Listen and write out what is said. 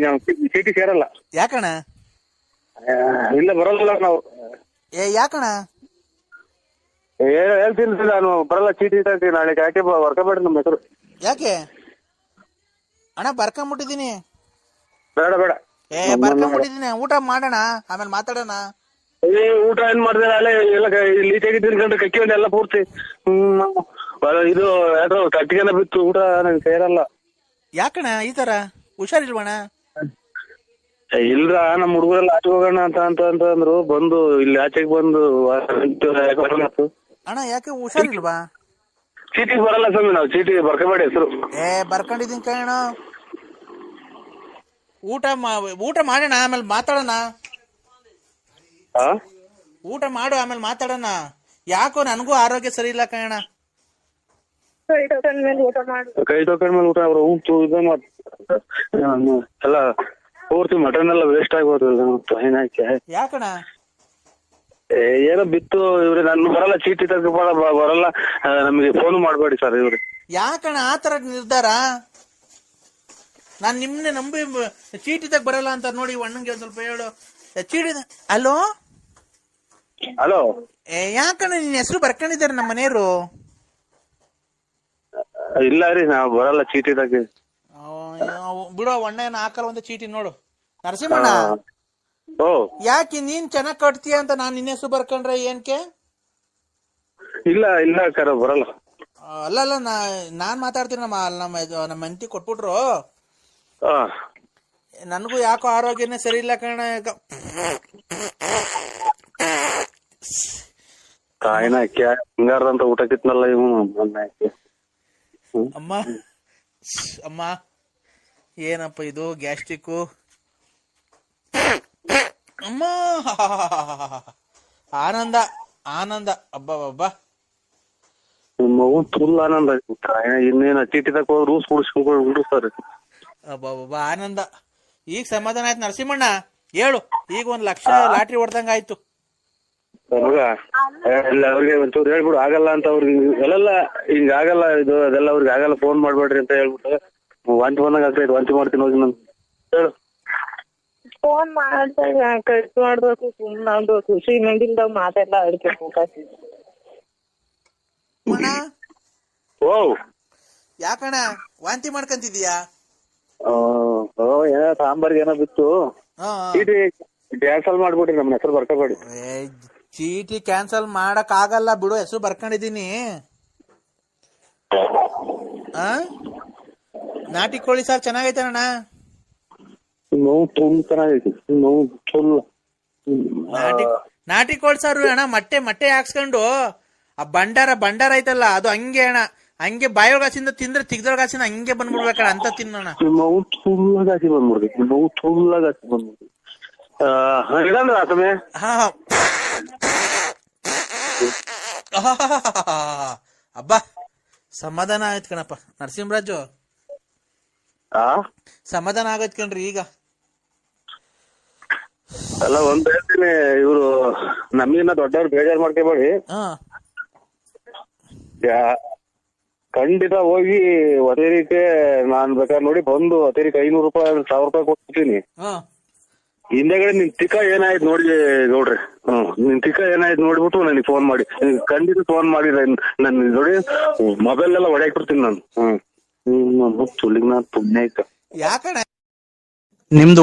ನಾವು ಚೀಟಿ ಸೇರಲ್ಲ ಯಾಕಣ ಆ, ಇಲ್ಲ ಬರಲ್ಲ ನಾವು. ಏ ಯಾಕಣ ಏ- ಹೇಳ್ತೀನಿ ನಾನು ಬರಲ್ಲ ಚೀಟಿ ಇಟ್ಟಿ ನಾಳೆ ಯಾಕೆ ವರ್ಕಬೇಡಿ ನಮ್ಮ ಹೆಸರು. ಯಾಕೆ? ಅಣ್ಣ ಬರ್ಕೊಂಬಿಟ್ಟಿದೀನಿ ಬೇಡ ಬೇಡ. ಏ ಬರ್ಕೊಂಬಿಟ್ಟಿದೀನಿ ಊಟ ಮಾಡೋಣ ಆಮೇಲೆ ಮಾತಾಡೋಣ. ಏ ಊಟ ಏನ್ ಮಾಡಿದ್ರೆ? ಅಲ್ಲೇ ಎಲ್ಲ ಕ- ಇಲ್ಲಿ ತೆಗಿ ತಿನ್ಕೊಂಡು ಕಕ್ಕಿ ಎಲ್ಲ ಪೂರ್ತಿ. ಹ್ಮ್ ಇದು ಯಾವ್ದೋ ಕಟ್ಟಿಗೆಲ್ಲ ಬಿತ್ತು ಊಟ ನಂಗೆ ಸೇರಲ್ಲ. ಯಾಕಣ ಈ ತರ? ಹುಷಾರಿಲ್ವಣ ಇಲ್ರ ನಮ್ ಹುಡುಗರೆಲ್ಲ ಆಚೆ ಹೋಗೋಣ ಅಂತ ಅಂತ ಅಂತ ಅಂದ್ರು. ಬಂದು ಇಲ್ಲಿ ಆಚೆಗೆ ಬಂದು. ಅಣ್ಣ ಯಾಕೆ ಹುಷಾರಿಲ್ವಾ? ಚೀಟಿ ಬರಲ್ಲ ಸ್ವಾಮಿ ನಾವು. ಚೀಟಿ ಬರ್ಕೋಬೇಡಿ ಹೆಸರು. ಏ ಬರ್ಕೊಂಡಿದೀನಿ ಕಣ ಊಟ ಮಾ ಊಟ ಮಾಡೋಣ ಆಮೇಲೆ ಮಾತಾಡೋಣ. ಊಟ ಮಾಡು ಆಮೇಲೆ ಮಾತಾಡೋಣ. ಯಾಕೋ ನನಗೂ ಆರೋಗ್ಯ ಸರಿ ಇಲ್ಲ ಕಣ ಕೈ ತಕೊಂಡ್ ಮೇಲೆ ಊಟ ಮಾಡು. ಕೈ ತೊಕೊಂಡ್ ಮೇಲೆ ಊಟ ಅವ್ರು ಊಟ ಇದು ಮಾಡ್ ಎಲ್ಲ ಪೂರ್ತಿ ಮಟನ್ ಎಲ್ಲ ವೇಸ್ಟ್ ಏನಕ್ಕೆ ಯಾಕಣ? ಏ, ಏನೋ ಬಿತ್ತು ಇವ್ರಿ ನಾನು ಬರಲ್ಲ ಚೀಟಿ ತಗ ಬರಲ್ಲ ಆ, ನಮಗೆ ಫೋನ್ ಮಾಡಬೇಡಿ ಸರ್ ಇವ್ರಿ. ಯಾಕಣ ಆ ತರ ನಿರ್ಧಾರ? ನಾನ್ ನಿಮ್ನೆ ನಂಬಿ ಮ- ಚೀಟಿ ತಗ ಬರಲ್ಲ ಅಂತ ನೋಡಿ ಅಣ್ಣಂಗೆ ಒಂದ್ ಸ್ವಲ್ಪ ಹೇಳು. ಏ, ಚೀಟಿ ಹಲೋ? ಹಲೋ? ಏ ಯಾಕಣ್ಣ ನಿನ್ನ ಹೆಸರು ಬರ್ಕೊಂಡಿದ್ದಾರೆ ನಮ್ಮ ಮನೆಯವರು? ಇಲ್ಲ ರೀ ನಾವು ಬರಲ್ಲ ಚೀಟಿ ತಗ ಬಿಡೋ ಅಣ್ಣ ಹಾಕಲ್ಲ ಒಂದು ಚೀಟಿ ನೋಡು. ನರಸಿಂಹಣ್ಣ ಓ. ಯಾಕೆ ನೀನ್ ಚೆನ್ನಾಗ್ ಕಟ್ತೀಯ ಅಂತ ನಾನ್ ನಿನ್ನೆ ಹೆಸರು ಬರ್ಕೊಂಡ್ರೆ ಏನ್ಕೆ? ಇಲ್ಲ ಇಲ್ಲ ಕರ ಬರಲ್ಲ. ಅಲ್ಲ ಅಲ್ಲ ನಾ ನಾನ್ ಮಾತಾಡ್ತೀನಿ ನಮ್ಮ ನಮ್ಮ ಇದು- ನಮ್ಮ ಹೆಂಡತಿ ಕೊಟ್ಬಿಟ್ರು. ಆ ನನಗೂ ಯಾಕೋ ಆರೋಗ್ಯನೇ ಸರಿ ಇಲ್ಲ ಕಣ ಈಗ. ಕಾಯಿನ ಕ್ಯಾ ಅಂತ ಊಟ ಕಿತ್ನಲ್ಲ ಇವನು? ಮೊನ್ನೆ ಅಮ್ಮ ಅಮ್ಮ. ಏನಪ್ಪ ಇದು ಗ್ಯಾಸ್ಟ್ರಿಕ್ಕು ಅಮ್ಮ ಆನಂದ ಆನಂದ. ಅಬ್ಬಾ ಅಬ್ಬಾ. ಮಗು ಫುಲ್ ಆನಂದ ಇನ್ನೇನ ಚೀಟಿ ತಕ ರೂಸ್ ಕುಡಿಸ್ಕೊಂಡು ಬಿಡಿಸ್ತಾರೆ ಅಬ್ಬಾ ಆನಂದ. ಈಗ ಸಮಾಧಾನ ಆಯ್ತು ನರಸಿಂಹಣ್ಣ. ಹೇಳು ಈಗ ಒಂದ್ ಲಕ್ಷ ಲಾಟ್ರಿ ಹೊಡ್ದಂಗ ಆಯ್ತು. ಮಗ ಎಲ್ಲ ಅವ್ರಿಗೆ ಒಂಚೂರು ಹೇಳ್ಬಿಡು ಆಗಲ್ಲ ಅಂತ ಅವ್ರಿಗೆ. ಎಲ್ಲೆಲ್ಲ ಹಿಂಗ ಆಗಲ್ಲ ಇದು ಅದೆಲ್ಲ ಅವ್ರಿಗೆ ಆಗಲ್ಲ ಫೋನ್ ಮಾಡ್ಬೇಡ್ರಿ ಅಂತ ಹೇಳ್ಬಿಟ್ಟು. ವಾಂತಿ ಬಂದಂಗ ಆಗ್ತೈತೆ ವಾಂತಿ ಮಾಡ್ತೀನಿ ಹೋಗಿ ನಾನು ಹೇಳು. ಫೋನ್ ಮಾಡ್ದಾಗ ಕಟ್ ಮಾಡ್ಬೇಕು ಸುಮ್ಮನೆ ಅದು ಖುಷಿ ಮಂಡಿಲ್ದಾಗ ಮಾತೆಲ್ಲ ಆಡ್ಬೇಕು ಅಣ್ಣ ಓ ಯಾಕಣ್ಣ ವಾಂತಿ ಮಾಡ್ಕಂತಿದ್ಯಾ ಆ, ಓ ಏನೋ ಸಾಂಬಾರ್ಗೆ ಏನೋ ಬಿತ್ತು. ಹಾ ಚೀಟಿ ಕ್ಯಾನ್ಸಲ್ ಮಾಡ್ಬಿಡಿ ನಮ್ಮ ಹೆಸರು ಬರ್ಕೋಬೇಡಿ. ಏ, ಚೀಟಿ ಕ್ಯಾನ್ಸಲ್ ಮಾಡಕ್ ಆಗಲ್ಲ ಬಿಡು ಹೆಸರು ಬರ್ಕೊಂಡಿದೀನಿ ಆ? ನಾಟಿ ಕೋಳಿ ಸಾರ್ ಚೆನ್ನಾಗೈತೆ ಅಣ್ಣ. ನೋವು ಫುಲ್ ಚೆನ್ನಾಗೈತಿ ನೋವು ಫುಲ್ ನಾಟಿ ನಾಟಿ ಕೋಳಿ ಸಾರು ಅಣ್ಣ ಮೊಟ್ಟೆ ಮೊಟ್ಟೆ ಹಾಕ್ಸ್ಕೊಂಡು ಆ ಬಂಡಾರ ಬಂಡಾರ ಐತಲ್ಲ ಅದು ಹಂಗೆ ಅಣ್ಣ. ಹಂಗೆ ಬಾಯೊಳಗಾಸಿಂದ ತಿಂದ್ರೆ ತಿಗ್ದೊಳಗಾಸಿಂದ ಹಂಗೆ ಬಂದ್ಬಿಡ್ಬೇಕಣ್ಣ ಅಂತ ತಿನ್ನೋಣ ನೋವು ಆಗಿ ಬಂದ್ಬಿಡ್ಬೇಕು. ನೋವು ಫುಲ್ ಗಾಸಿ ಬಂದ್ಬಿಡ್ಬೇಕು. ಆತಮೆ ಹಾ ಅಬ್ಬಾ ಸಮಾಧಾನ ಆಯ್ತು ಕಣಪ್ಪ. ನರಸಿಂಹರಾಜು. ಆ? ಸಮಾಧಾನ ಆಗೈತ್ ಕಣ್ರಿ ಈಗ. ಅಲ್ಲ ಒಂದ್ ಹೇಳ್ತೀನಿ ಇವ್ರು ನಮಗಿನ್ನ ದೊಡ್ಡವ್ರು ಬೇಜಾರ್ ಮಾಡ್ಕೋಬೇಡಿ. ಹಾ. ಯಾ- ಖಂಡಿತ ಹೋಗಿ ಒತೇರಿಕೆ ನಾನ್ ಬೇಕಾದ್ರೆ ನೋಡಿ ಬಂದು ಒತೇರಿಕೆ ಐನೂರು ರೂಪಾಯಿ ಸಾವಿರ ರೂಪಾಯಿ ಕೊಡ್ತೀನಿ. ಹಾ. ಹಿಂದೆಗಡೆ ನಿನ್ ತಿಕ್ಕ ಏನಾಯ್ತು ನೋಡಿ ನೋಡ್ರಿ. ಹ್ಮ್ ನಿನ್ ತಿಕ್ಕ ಏನಾಯ್ತು ನೋಡ್ಬಿಟ್ಟು ನನಗೆ ಫೋನ್ ಮಾಡಿ. ಖಂಡಿತ ಫೋನ್ ಮಾಡಿ ನನ್ ನೋಡಿ ಮೊಬೈಲ್ ಎಲ್ಲ ಹೊಡ್ಯಾಕ್ಬಿಡ್ತೀನಿ ನಾನು. ಹ್ಮ್. ಹ್ಮ್ ತುಳಿಗ್ ನಾನು ಪುಣ್ಯ ಯಾಕಣ್ಣ ನಿಮ್ದು